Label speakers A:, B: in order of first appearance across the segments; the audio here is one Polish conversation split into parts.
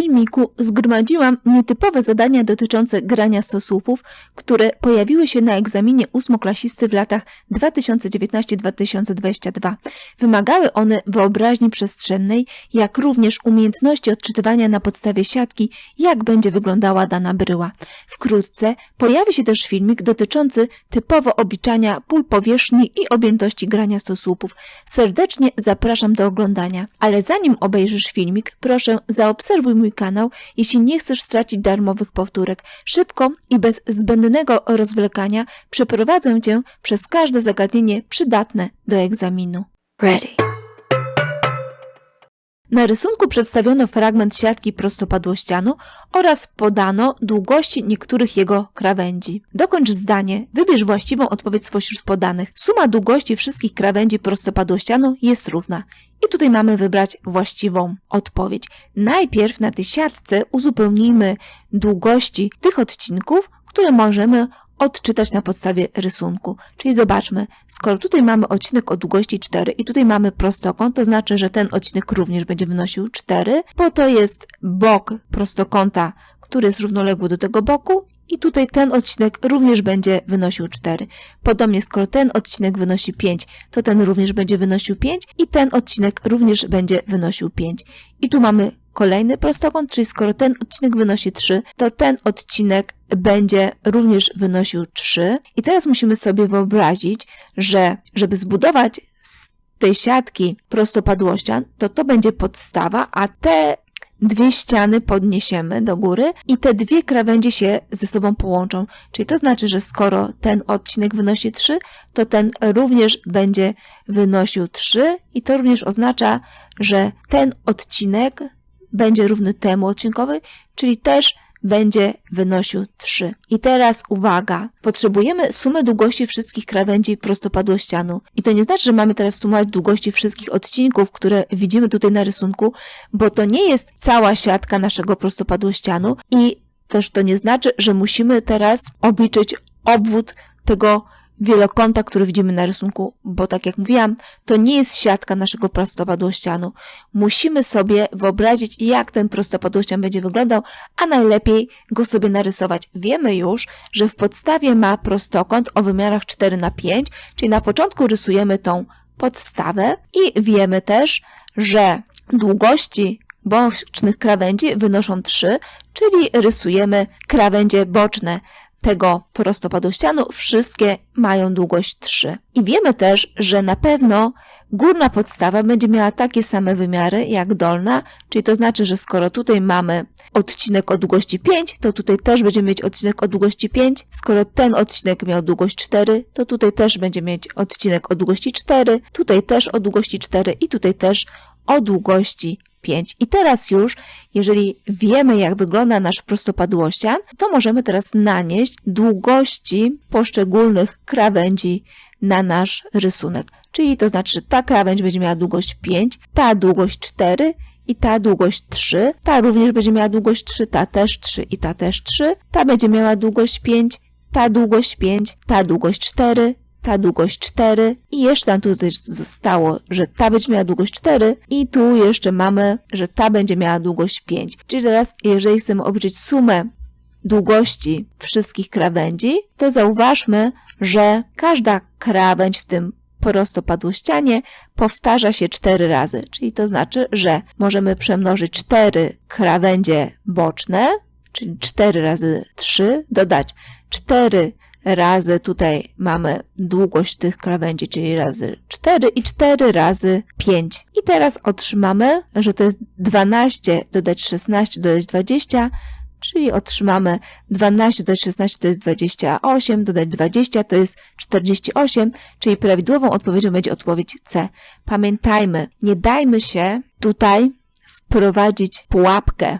A: filmiku zgromadziłam nietypowe zadania dotyczące grania stosłupów, które pojawiły się na egzaminie ósmoklasisty w latach 2019-2022. Wymagały one wyobraźni przestrzennej, jak również umiejętności odczytywania na podstawie siatki, jak będzie wyglądała dana bryła. Wkrótce pojawi się też filmik dotyczący typowo obliczania pól powierzchni i objętości grania stosłupów. Serdecznie zapraszam do oglądania. Ale zanim obejrzysz filmik, proszę zaobserwuj mój kanał, jeśli nie chcesz stracić darmowych powtórek. Szybko i bez zbędnego rozwlekania przeprowadzę Cię przez każde zagadnienie przydatne do egzaminu.
B: Ready.
A: Na rysunku przedstawiono fragment siatki prostopadłościanu oraz podano długości niektórych jego krawędzi. Dokończ zdanie, wybierz właściwą odpowiedź spośród podanych. Suma długości wszystkich krawędzi prostopadłościanu jest równa. I tutaj mamy wybrać właściwą odpowiedź. Najpierw na tej siatce uzupełnijmy długości tych odcinków, które możemy odczytać na podstawie rysunku. Czyli zobaczmy, skoro tutaj mamy odcinek o długości 4 i tutaj mamy prostokąt, to znaczy, że ten odcinek również będzie wynosił 4, bo to jest bok prostokąta, który jest równoległy do tego boku i tutaj ten odcinek również będzie wynosił 4. Podobnie, skoro ten odcinek wynosi 5, to ten również będzie wynosił 5 i ten odcinek również będzie wynosił 5. I tu mamy kolejny prostokąt, czyli skoro ten odcinek wynosi 3, to ten odcinek będzie również wynosił 3. I teraz musimy sobie wyobrazić, że żeby zbudować z tej siatki prostopadłościan, to to będzie podstawa, a te dwie ściany podniesiemy do góry i te dwie krawędzie się ze sobą połączą. Czyli to znaczy, że skoro ten odcinek wynosi 3, to ten również będzie wynosił 3 i to również oznacza, że ten odcinek będzie równy temu odcinkowi, czyli też będzie wynosił 3. I teraz uwaga, potrzebujemy sumy długości wszystkich krawędzi prostopadłościanu. I to nie znaczy, że mamy teraz sumować długości wszystkich odcinków, które widzimy tutaj na rysunku, bo to nie jest cała siatka naszego prostopadłościanu i też to nie znaczy, że musimy teraz obliczyć obwód tego wielokąta, który widzimy na rysunku, bo tak jak mówiłam, to nie jest siatka naszego prostopadłościanu. Musimy sobie wyobrazić, jak ten prostopadłościan będzie wyglądał, a najlepiej go sobie narysować. Wiemy już, że w podstawie ma prostokąt o wymiarach 4 na 5, czyli na początku rysujemy tą podstawę i wiemy też, że długości bocznych krawędzi wynoszą 3, czyli rysujemy krawędzie boczne tego prostopadłościanu wszystkie mają długość 3. I wiemy też, że na pewno górna podstawa będzie miała takie same wymiary jak dolna, czyli to znaczy, że skoro tutaj mamy odcinek o długości 5, to tutaj też będziemy mieć odcinek o długości 5. Skoro ten odcinek miał długość 4, to tutaj też będzie mieć odcinek o długości 4, tutaj też o długości 4 i tutaj też o długości 5. I teraz już, jeżeli wiemy, jak wygląda nasz prostopadłościan, to możemy teraz nanieść długości poszczególnych krawędzi na nasz rysunek. Czyli to znaczy, że ta krawędź będzie miała długość 5, ta długość 4 i ta długość 3. Ta również będzie miała długość 3, ta też 3 i ta też 3. Ta będzie miała długość 5, ta długość 5, ta długość 4, ta długość 4 i jeszcze nam tutaj zostało, że ta będzie miała długość 4 i tu jeszcze mamy, że ta będzie miała długość 5. Czyli teraz, jeżeli chcemy obliczyć sumę długości wszystkich krawędzi, to zauważmy, że każda krawędź w tym prostopadłościanie powtarza się 4 razy. Czyli to znaczy, że możemy przemnożyć 4 krawędzie boczne, czyli 4 razy 3, dodać 4 razy tutaj mamy długość tych krawędzi, czyli razy 4 i 4 razy 5. I teraz otrzymamy, że to jest 12 dodać 16 dodać 20, czyli otrzymamy 12 dodać 16 to jest 28, dodać 20 to jest 48, czyli prawidłową odpowiedzią będzie odpowiedź C. Pamiętajmy, nie dajmy się tutaj wprowadzić pułapkę,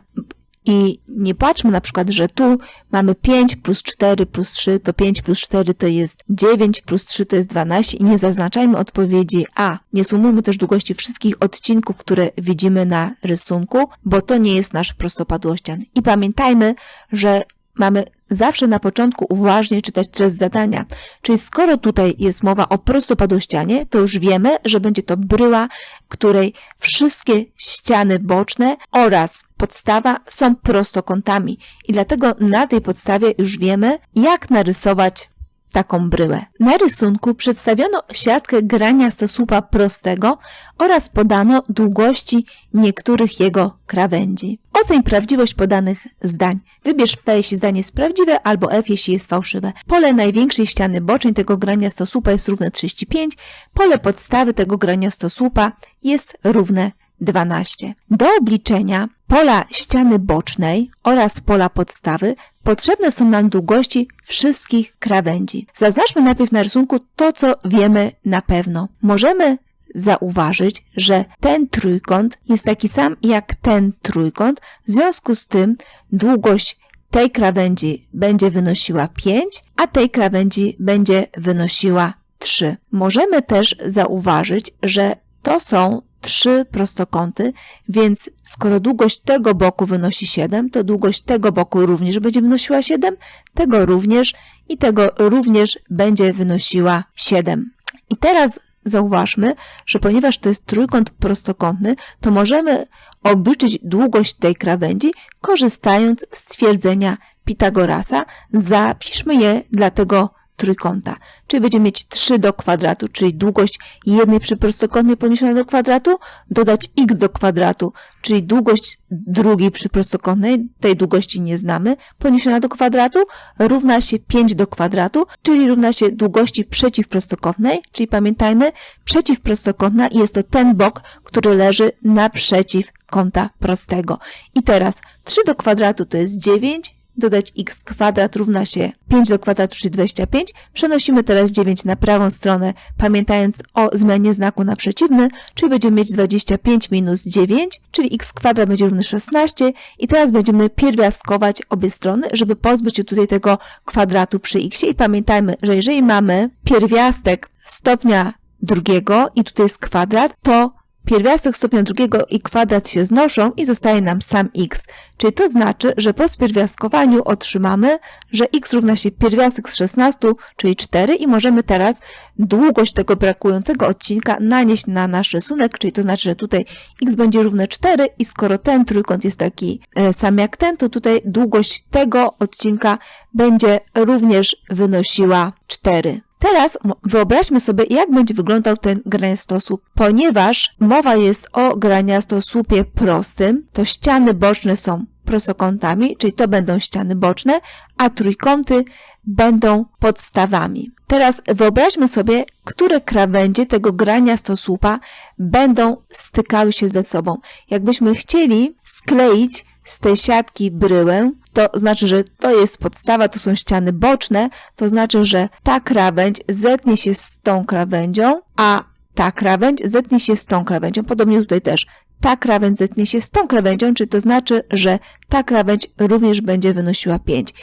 A: i nie patrzmy na przykład, że tu mamy 5 plus 4 plus 3 to 5 plus 4 to jest 9 plus 3 to jest 12 i nie zaznaczajmy odpowiedzi A. Nie sumujmy też długości wszystkich odcinków, które widzimy na rysunku, bo to nie jest nasz prostopadłościan. I pamiętajmy, że mamy zawsze na początku uważnie czytać treść zadania. Czyli skoro tutaj jest mowa o prostopadłościanie, to już wiemy, że będzie to bryła, której wszystkie ściany boczne oraz podstawa są prostokątami. I dlatego na tej podstawie już wiemy, jak narysować taką bryłę. Na rysunku przedstawiono siatkę graniasta słupa prostego oraz podano długości niektórych jego krawędzi. Oceń prawdziwość podanych zdań. Wybierz P, jeśli zdanie jest prawdziwe, albo F, jeśli jest fałszywe. Pole największej ściany bocznej tego graniastosłupa jest równe 35, pole podstawy tego graniastosłupa jest równe 12. Do obliczenia pola ściany bocznej oraz pola podstawy potrzebne są nam długości wszystkich krawędzi. Zaznaczmy najpierw na rysunku to, co wiemy na pewno. Możemy zauważyć, że ten trójkąt jest taki sam jak ten trójkąt, w związku z tym długość tej krawędzi będzie wynosiła 5, a tej krawędzi będzie wynosiła 3. Możemy też zauważyć, że to są trzy prostokąty, więc skoro długość tego boku wynosi 7, to długość tego boku również będzie wynosiła 7, tego również i tego również będzie wynosiła 7. I teraz zauważmy, że ponieważ to jest trójkąt prostokątny, to możemy obliczyć długość tej krawędzi, korzystając z twierdzenia Pitagorasa. Zapiszmy je dla tego trójkąta. Czyli będziemy mieć 3 do kwadratu, czyli długość jednej przyprostokątnej podniesiona do kwadratu, dodać x do kwadratu, czyli długość drugiej przyprostokątnej, tej długości nie znamy, podniesiona do kwadratu, równa się 5 do kwadratu, czyli równa się długości przeciwprostokątnej, czyli pamiętajmy, przeciwprostokątna jest to ten bok, który leży naprzeciw kąta prostego. I teraz 3 do kwadratu to jest 9, dodać x kwadrat równa się 5 do kwadratu, czyli 25. Przenosimy teraz 9 na prawą stronę, pamiętając o zmianie znaku na przeciwny, czyli będziemy mieć 25 minus 9, czyli x kwadrat będzie równy 16 i teraz będziemy pierwiastkować obie strony, żeby pozbyć się tutaj tego kwadratu przy x. I pamiętajmy, że jeżeli mamy pierwiastek stopnia drugiego i tutaj jest kwadrat, to Pierwiastek stopnia drugiego i kwadrat się znoszą i zostaje nam sam x. Czyli to znaczy, że po spierwiastkowaniu otrzymamy, że x równa się pierwiastek z 16, czyli 4 i możemy teraz długość tego brakującego odcinka nanieść na nasz rysunek, czyli to znaczy, że tutaj x będzie równe 4 i skoro ten trójkąt jest taki e, sam jak ten, to tutaj długość tego odcinka będzie również wynosiła 4. Teraz wyobraźmy sobie, jak będzie wyglądał ten graniastosłup. Ponieważ mowa jest o graniastosłupie prostym, to ściany boczne są prostokątami, czyli to będą ściany boczne, a trójkąty będą podstawami. Teraz wyobraźmy sobie, które krawędzie tego graniastosłupa będą stykały się ze sobą. Jakbyśmy chcieli skleić z tej siatki bryłę, to znaczy, że to jest podstawa, to są ściany boczne, to znaczy, że ta krawędź zetnie się z tą krawędzią, a ta krawędź zetnie się z tą krawędzią. Podobnie tutaj też. Ta krawędź zetnie się z tą krawędzią, czyli to znaczy, że ta krawędź również będzie wynosiła 5.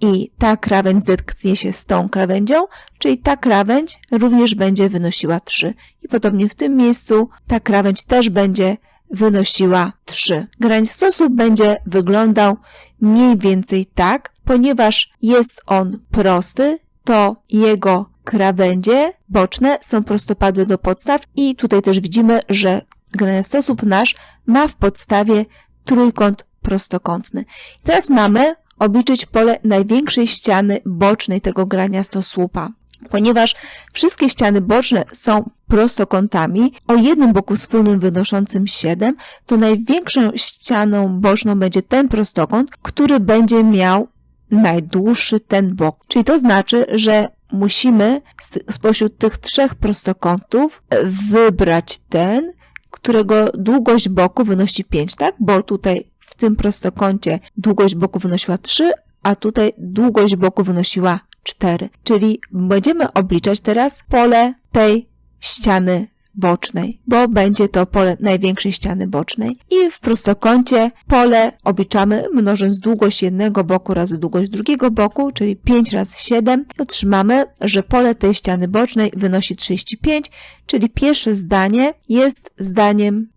A: I ta krawędź zetknie się z tą krawędzią, czyli ta krawędź również będzie wynosiła 3. I podobnie w tym miejscu ta krawędź też będzie wynosiła 3. Grań stosu będzie wyglądał mniej więcej tak, ponieważ jest on prosty, to jego krawędzie boczne są prostopadłe do podstaw i tutaj też widzimy, że graniastosłup nasz ma w podstawie trójkąt prostokątny. teraz mamy obliczyć pole największej ściany bocznej tego graniastosłupa ponieważ wszystkie ściany boczne są prostokątami o jednym boku wspólnym wynoszącym 7, to największą ścianą boczną będzie ten prostokąt, który będzie miał najdłuższy ten bok. Czyli to znaczy, że musimy spośród tych trzech prostokątów wybrać ten, którego długość boku wynosi 5, tak? Bo tutaj w tym prostokącie długość boku wynosiła 3, a tutaj długość boku wynosiła 4. Czyli będziemy obliczać teraz pole tej ściany bocznej, bo będzie to pole największej ściany bocznej. I w prostokącie pole obliczamy mnożąc długość jednego boku razy długość drugiego boku, czyli 5 razy 7 i otrzymamy, że pole tej ściany bocznej wynosi 35, czyli pierwsze zdanie jest zdaniem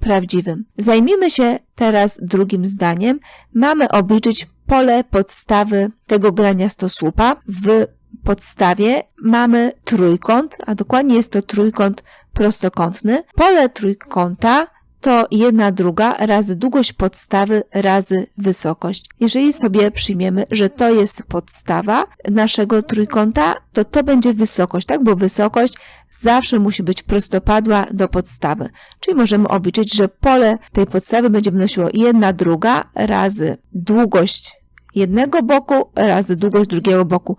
A: prawdziwym. Zajmijmy się teraz drugim zdaniem. Mamy obliczyć pole podstawy tego grania stosłupa. W podstawie mamy trójkąt, a dokładnie jest to trójkąt prostokątny. Pole trójkąta to jedna druga razy długość podstawy razy wysokość. Jeżeli sobie przyjmiemy, że to jest podstawa naszego trójkąta, to to będzie wysokość, tak? Bo wysokość zawsze musi być prostopadła do podstawy. Czyli możemy obliczyć, że pole tej podstawy będzie wynosiło jedna druga razy długość jednego boku razy długość drugiego boku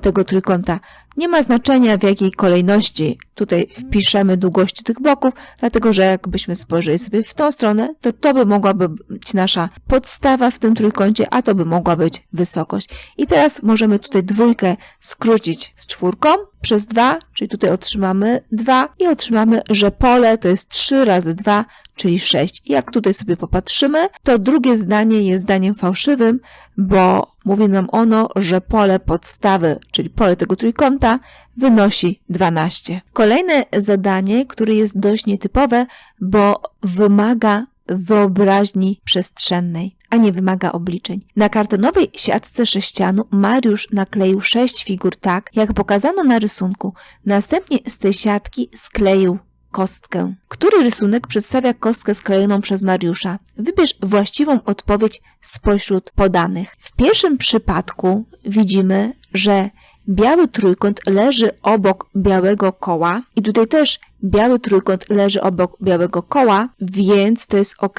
A: tego trójkąta. Nie ma znaczenia w jakiej kolejności tutaj wpiszemy długości tych boków, dlatego że jakbyśmy spojrzeli sobie w tą stronę, to to by mogła być nasza podstawa w tym trójkącie, a to by mogła być wysokość. I teraz możemy tutaj dwójkę skrócić z czwórką przez 2, czyli tutaj otrzymamy 2 i otrzymamy, że pole to jest 3 razy 2, czyli 6. I jak tutaj sobie popatrzymy, to drugie zdanie jest zdaniem fałszywym, bo mówi nam ono, że pole podstawy, czyli pole tego trójkąta, wynosi 12. Kolejne zadanie, które jest dość nietypowe, bo wymaga wyobraźni przestrzennej, a nie wymaga obliczeń. Na kartonowej siatce sześcianu Mariusz nakleił sześć figur tak, jak pokazano na rysunku. Następnie z tej siatki skleił kostkę. Który rysunek przedstawia kostkę sklejoną przez Mariusza? Wybierz właściwą odpowiedź spośród podanych. W pierwszym przypadku widzimy, że biały trójkąt leży obok białego koła i tutaj też biały trójkąt leży obok białego koła, więc to jest ok,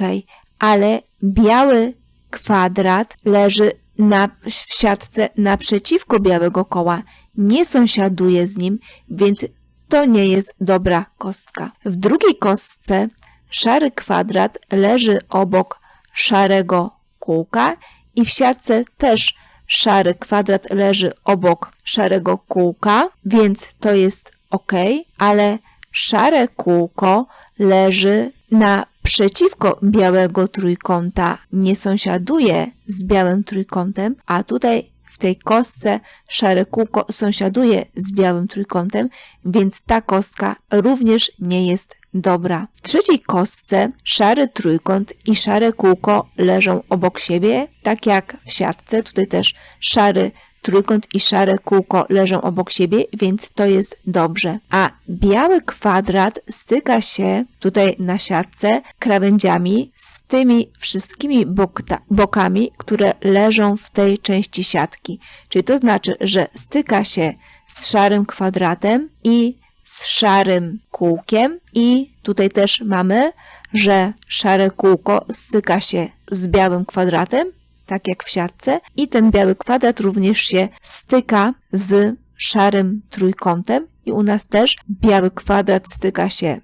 A: ale biały kwadrat leży na, w siatce naprzeciwko białego koła, nie sąsiaduje z nim, więc to nie jest dobra kostka. W drugiej kostce szary kwadrat leży obok szarego kółka i w siatce też szary kwadrat leży obok szarego kółka, więc to jest ok, ale szare kółko leży naprzeciwko białego trójkąta, nie sąsiaduje z białym trójkątem, a tutaj w tej kostce szare kółko sąsiaduje z białym trójkątem, więc ta kostka również nie jest dobra. W trzeciej kostce szary trójkąt i szare kółko leżą obok siebie, tak jak w siatce. Tutaj też szary trójkąt i szare kółko leżą obok siebie, więc to jest dobrze. A biały kwadrat styka się tutaj na siatce krawędziami z tymi wszystkimi bokta, bokami, które leżą w tej części siatki. Czyli to znaczy, że styka się z szarym kwadratem i z szarym kółkiem i tutaj też mamy, że szare kółko styka się z białym kwadratem tak jak w siatce, i ten biały kwadrat również się styka z szarym trójkątem i u nas też biały kwadrat styka się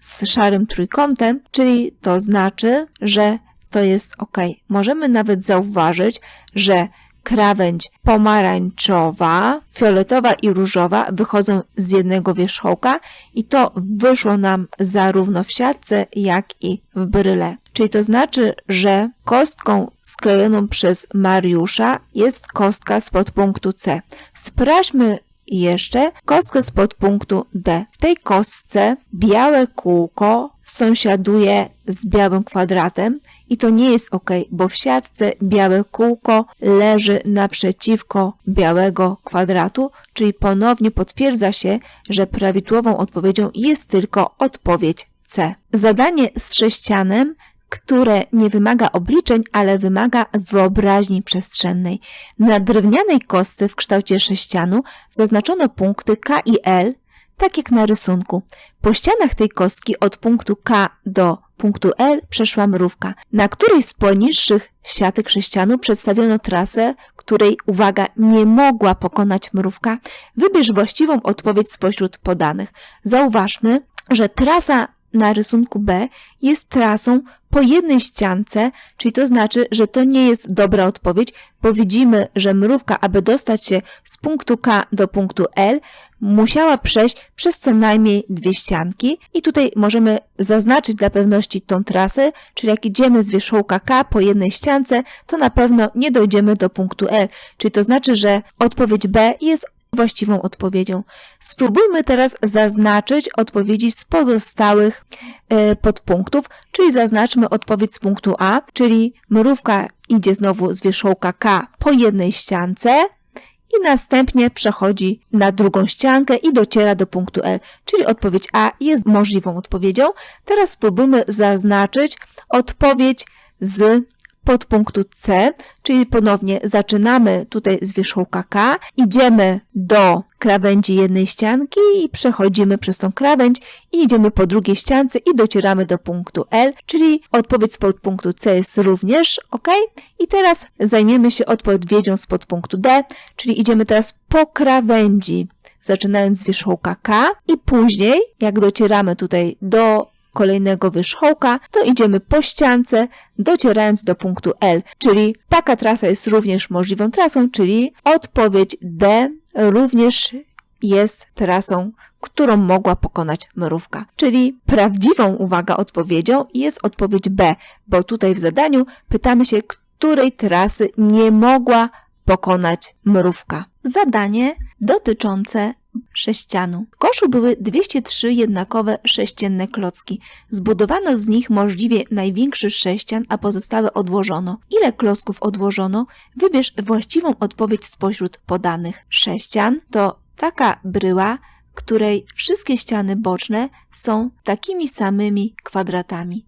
A: z szarym trójkątem, czyli to znaczy, że to jest ok. Możemy nawet zauważyć, że krawędź pomarańczowa, fioletowa i różowa wychodzą z jednego wierzchołka i to wyszło nam zarówno w siatce, jak i w bryle. Czyli to znaczy, że kostką sklejoną przez Mariusza jest kostka z podpunktu C. Sprawdźmy jeszcze kostkę z podpunktu D. W tej kostce białe kółko sąsiaduje z białym kwadratem i to nie jest ok, bo w siatce białe kółko leży naprzeciwko białego kwadratu, czyli ponownie potwierdza się, że prawidłową odpowiedzią jest tylko odpowiedź C. Zadanie z sześcianem które nie wymaga obliczeń, ale wymaga wyobraźni przestrzennej. Na drewnianej kostce w kształcie sześcianu zaznaczono punkty K i L, tak jak na rysunku. Po ścianach tej kostki od punktu K do punktu L przeszła mrówka. Na którejś z poniższych siatek sześcianu przedstawiono trasę, której, uwaga, nie mogła pokonać mrówka. Wybierz właściwą odpowiedź spośród podanych. Zauważmy, że trasa na rysunku B jest trasą po jednej ściance, czyli to znaczy, że to nie jest dobra odpowiedź, bo widzimy, że mrówka, aby dostać się z punktu K do punktu L, musiała przejść przez co najmniej dwie ścianki. I tutaj możemy zaznaczyć dla pewności tą trasę, czyli jak idziemy z wierzchołka K po jednej ściance, to na pewno nie dojdziemy do punktu L, czyli to znaczy, że odpowiedź B jest właściwą odpowiedzią. Spróbujmy teraz zaznaczyć odpowiedzi z pozostałych e, podpunktów, czyli zaznaczmy odpowiedź z punktu A, czyli mrówka idzie znowu z wierzchołka K po jednej ściance i następnie przechodzi na drugą ściankę i dociera do punktu L, czyli odpowiedź A jest możliwą odpowiedzią. Teraz spróbujmy zaznaczyć odpowiedź z podpunktu C, czyli ponownie zaczynamy tutaj z wierzchołka K, idziemy do krawędzi jednej ścianki i przechodzimy przez tą krawędź i idziemy po drugiej ściance i docieramy do punktu L, czyli odpowiedź z podpunktu C jest również ok. I teraz zajmiemy się odpowiedzią z podpunktu D, czyli idziemy teraz po krawędzi, zaczynając z wierzchołka K i później, jak docieramy tutaj do kolejnego wierzchołka, to idziemy po ściance, docierając do punktu L, czyli taka trasa jest również możliwą trasą, czyli odpowiedź D również jest trasą, którą mogła pokonać mrówka. Czyli prawdziwą, uwaga, odpowiedzią jest odpowiedź B, bo tutaj w zadaniu pytamy się, której trasy nie mogła pokonać mrówka. Zadanie dotyczące sześcianu. W koszu były 203 jednakowe sześcienne klocki. Zbudowano z nich możliwie największy sześcian, a pozostałe odłożono. Ile klocków odłożono? Wybierz właściwą odpowiedź spośród podanych. Sześcian to taka bryła, której wszystkie ściany boczne są takimi samymi kwadratami.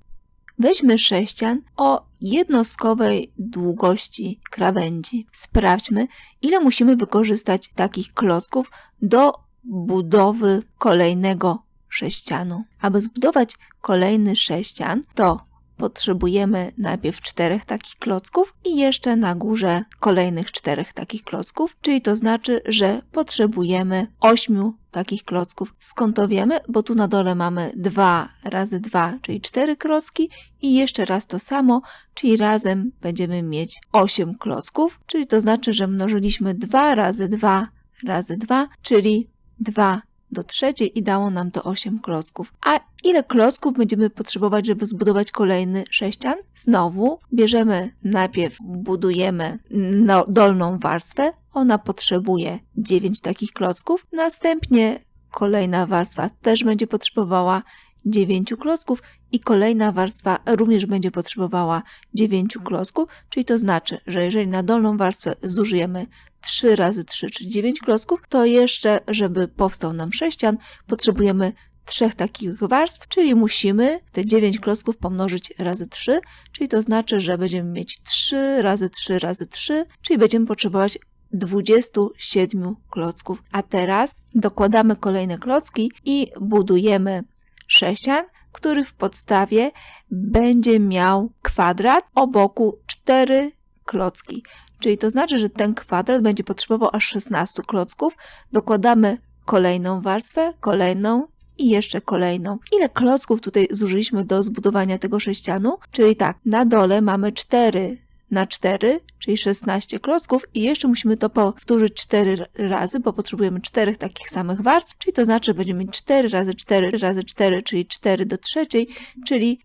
A: Weźmy sześcian o jednostkowej długości krawędzi. Sprawdźmy, ile musimy wykorzystać takich klocków do budowy kolejnego sześcianu. Aby zbudować kolejny sześcian, to potrzebujemy najpierw czterech takich klocków i jeszcze na górze kolejnych czterech takich klocków, czyli to znaczy, że potrzebujemy ośmiu takich klocków. Skąd to wiemy? Bo tu na dole mamy 2 razy 2, czyli 4 klocki i jeszcze raz to samo, czyli razem będziemy mieć 8 klocków, czyli to znaczy, że mnożyliśmy 2 razy 2 razy 2, czyli 2 do trzeciej i dało nam to 8 klocków. A ile klocków będziemy potrzebować, żeby zbudować kolejny sześcian? Znowu bierzemy, najpierw budujemy no, dolną warstwę, ona potrzebuje 9 takich klocków, następnie kolejna warstwa też będzie potrzebowała 9 klocków i kolejna warstwa również będzie potrzebowała 9 klocków, czyli to znaczy, że jeżeli na dolną warstwę zużyjemy 3 razy 3, czyli 9 klocków, to jeszcze, żeby powstał nam sześcian, potrzebujemy trzech takich warstw, czyli musimy te 9 klocków pomnożyć razy 3, czyli to znaczy, że będziemy mieć 3 razy 3 razy 3, czyli będziemy potrzebować 27 klocków. A teraz dokładamy kolejne klocki i budujemy sześcian, który w podstawie będzie miał kwadrat o boku 4 klocki. Czyli to znaczy, że ten kwadrat będzie potrzebował aż 16 klocków. Dokładamy kolejną warstwę, kolejną i jeszcze kolejną. Ile klocków tutaj zużyliśmy do zbudowania tego sześcianu? Czyli tak, na dole mamy 4 na 4, czyli 16 klocków i jeszcze musimy to powtórzyć 4 razy, bo potrzebujemy 4 takich samych warstw, czyli to znaczy, będziemy mieć 4 razy 4 razy 4, czyli 4 do trzeciej, czyli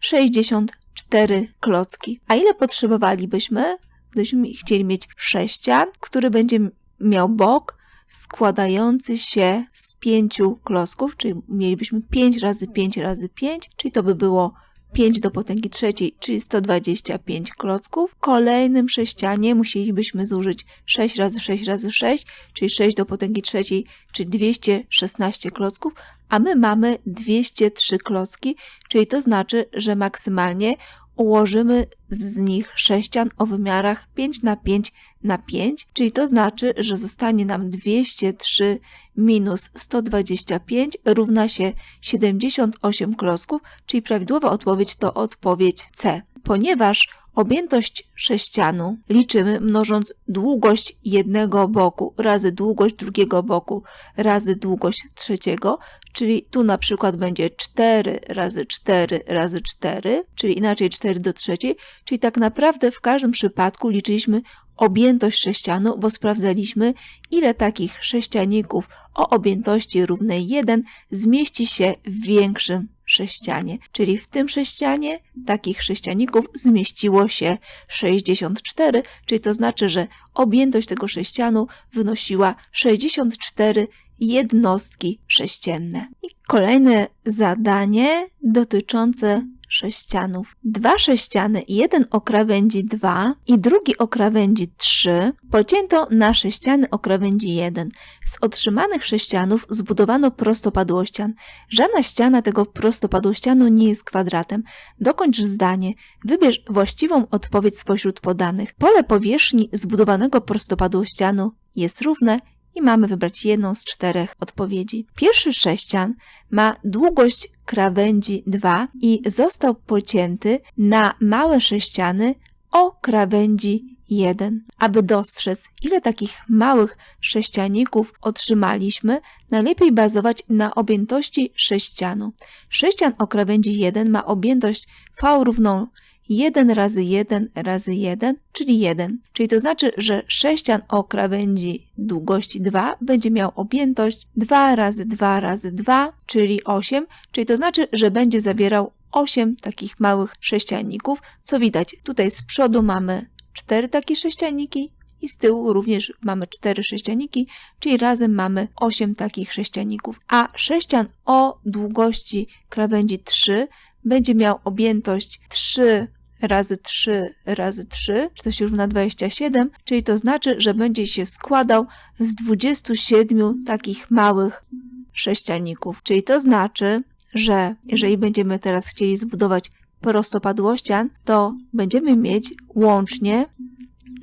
A: 64 klocki. A ile potrzebowalibyśmy, gdybyśmy chcieli mieć sześcian, który będzie miał bok składający się z 5 klocków, czyli mielibyśmy 5 razy 5 razy 5, czyli to by było 5 do potęgi trzeciej, czyli 125 klocków. W kolejnym sześcianie musielibyśmy zużyć 6 razy 6 razy 6, czyli 6 do potęgi trzeciej, czyli 216 klocków, a my mamy 203 klocki, czyli to znaczy, że maksymalnie ułożymy z nich sześcian o wymiarach 5 na 5 na 5, czyli to znaczy, że zostanie nam 203 minus 125 równa się 78 klocków, czyli prawidłowa odpowiedź to odpowiedź C. Ponieważ Objętość sześcianu liczymy mnożąc długość jednego boku razy długość drugiego boku razy długość trzeciego, czyli tu na przykład będzie 4 razy 4 razy 4, czyli inaczej 4 do trzeciej, czyli tak naprawdę w każdym przypadku liczyliśmy objętość sześcianu, bo sprawdzaliśmy, ile takich sześcianików o objętości równej 1 zmieści się w większym sześcianie. Czyli w tym sześcianie takich sześcianików zmieściło się 64, czyli to znaczy, że objętość tego sześcianu wynosiła 64 jednostki sześcienne. I kolejne zadanie dotyczące sześcianów. Dwa sześciany, jeden o krawędzi 2 i drugi o krawędzi 3 pocięto na sześciany o krawędzi 1. Z otrzymanych sześcianów zbudowano prostopadłościan. Żadna ściana tego prostopadłościanu nie jest kwadratem. Dokończ zdanie. Wybierz właściwą odpowiedź spośród podanych. Pole powierzchni zbudowanego prostopadłościanu jest równe i mamy wybrać jedną z czterech odpowiedzi. Pierwszy sześcian ma długość krawędzi 2 i został pocięty na małe sześciany o krawędzi 1. Aby dostrzec, ile takich małych sześcianików otrzymaliśmy, najlepiej bazować na objętości sześcianu. Sześcian o krawędzi 1 ma objętość V równą 1 razy 1 razy 1, czyli 1. Czyli to znaczy, że sześcian o krawędzi długości 2 będzie miał objętość 2 razy 2 razy 2, czyli 8, czyli to znaczy, że będzie zawierał 8 takich małych sześcianników, co widać tutaj z przodu mamy 4 takie sześcianniki i z tyłu również mamy 4 sześcianniki, czyli razem mamy 8 takich sześcianników. A sześcian o długości krawędzi 3 będzie miał objętość 3 razy 3 razy 3, czy to się równa 27, czyli to znaczy, że będzie się składał z 27 takich małych sześcianików. Czyli to znaczy, że jeżeli będziemy teraz chcieli zbudować prostopadłościan, to będziemy mieć łącznie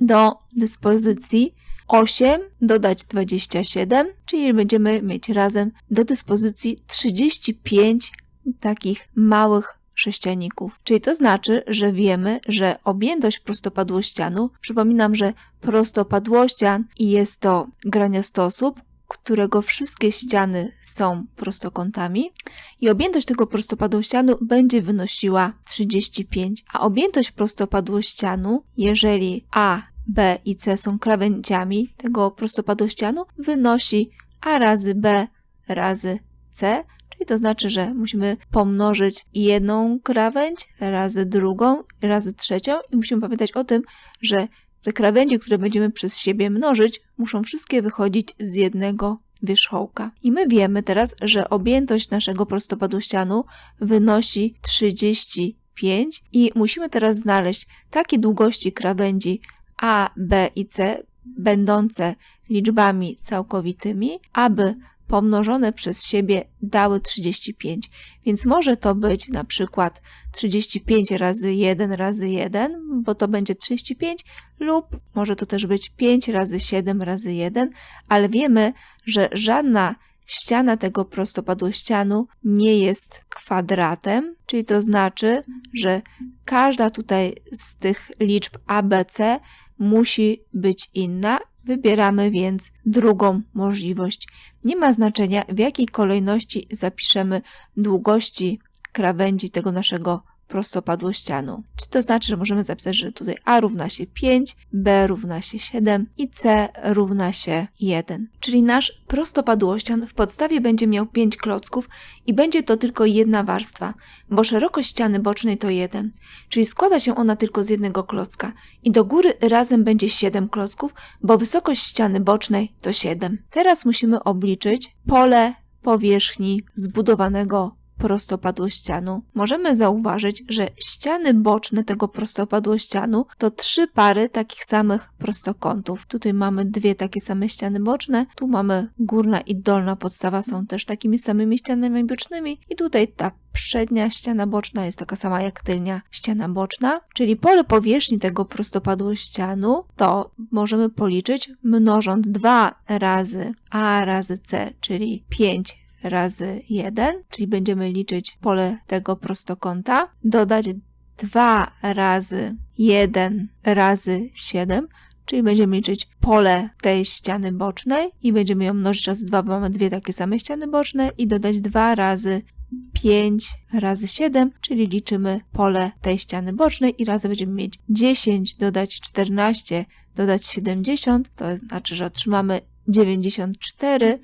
A: do dyspozycji 8 dodać 27, czyli będziemy mieć razem do dyspozycji 35 takich małych sześcianików. Czyli to znaczy, że wiemy, że objętość prostopadłościanu, przypominam, że prostopadłościan jest to graniostosób, którego wszystkie ściany są prostokątami i objętość tego prostopadłościanu będzie wynosiła 35, a objętość prostopadłościanu, jeżeli A, B i C są krawędziami tego prostopadłościanu, wynosi A razy B razy C, i to znaczy, że musimy pomnożyć jedną krawędź razy drugą, razy trzecią i musimy pamiętać o tym, że te krawędzie, które będziemy przez siebie mnożyć, muszą wszystkie wychodzić z jednego wierzchołka. I my wiemy teraz, że objętość naszego prostopadłościanu wynosi 35 i musimy teraz znaleźć takie długości krawędzi A, B i C będące liczbami całkowitymi, aby pomnożone przez siebie dały 35. Więc może to być na przykład 35 razy 1 razy 1, bo to będzie 35, lub może to też być 5 razy 7 razy 1, ale wiemy, że żadna ściana tego prostopadłościanu nie jest kwadratem, czyli to znaczy, że każda tutaj z tych liczb ABC musi być inna Wybieramy więc drugą możliwość. Nie ma znaczenia, w jakiej kolejności zapiszemy długości krawędzi tego naszego prostopadłościanu. Czy to znaczy, że możemy zapisać, że tutaj A równa się 5, B równa się 7 i C równa się 1. Czyli nasz prostopadłościan w podstawie będzie miał 5 klocków i będzie to tylko jedna warstwa, bo szerokość ściany bocznej to 1, czyli składa się ona tylko z jednego klocka i do góry razem będzie 7 klocków, bo wysokość ściany bocznej to 7. Teraz musimy obliczyć pole powierzchni zbudowanego prostopadłościanu, możemy zauważyć, że ściany boczne tego prostopadłościanu to trzy pary takich samych prostokątów. Tutaj mamy dwie takie same ściany boczne, tu mamy górna i dolna podstawa są też takimi samymi ścianami bocznymi i tutaj ta przednia ściana boczna jest taka sama jak tylnia ściana boczna, czyli pole powierzchni tego prostopadłościanu to możemy policzyć mnożąc 2 razy a razy c, czyli 5 razy 1, czyli będziemy liczyć pole tego prostokąta, dodać 2 razy 1 razy 7, czyli będziemy liczyć pole tej ściany bocznej i będziemy ją mnożyć razy 2, bo mamy dwie takie same ściany boczne i dodać 2 razy 5 razy 7, czyli liczymy pole tej ściany bocznej i razem będziemy mieć 10, dodać 14, dodać 70, to znaczy, że otrzymamy 94,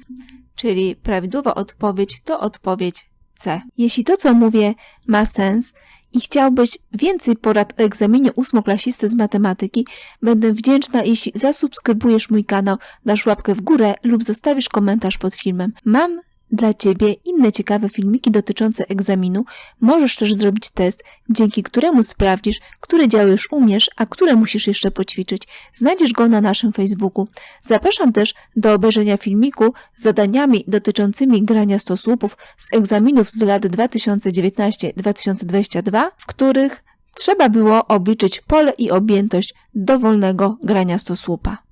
A: czyli prawidłowa odpowiedź to odpowiedź C. Jeśli to, co mówię, ma sens i chciałbyś więcej porad o egzaminie ósmoklasisty z matematyki, będę wdzięczna, jeśli zasubskrybujesz mój kanał, dasz łapkę w górę lub zostawisz komentarz pod filmem. Mam dla Ciebie inne ciekawe filmiki dotyczące egzaminu. Możesz też zrobić test, dzięki któremu sprawdzisz, które działy już umiesz, a które musisz jeszcze poćwiczyć. Znajdziesz go na naszym Facebooku. Zapraszam też do obejrzenia filmiku z zadaniami dotyczącymi grania stosłupów z egzaminów z lat 2019-2022, w których trzeba było obliczyć pole i objętość dowolnego grania stosłupa.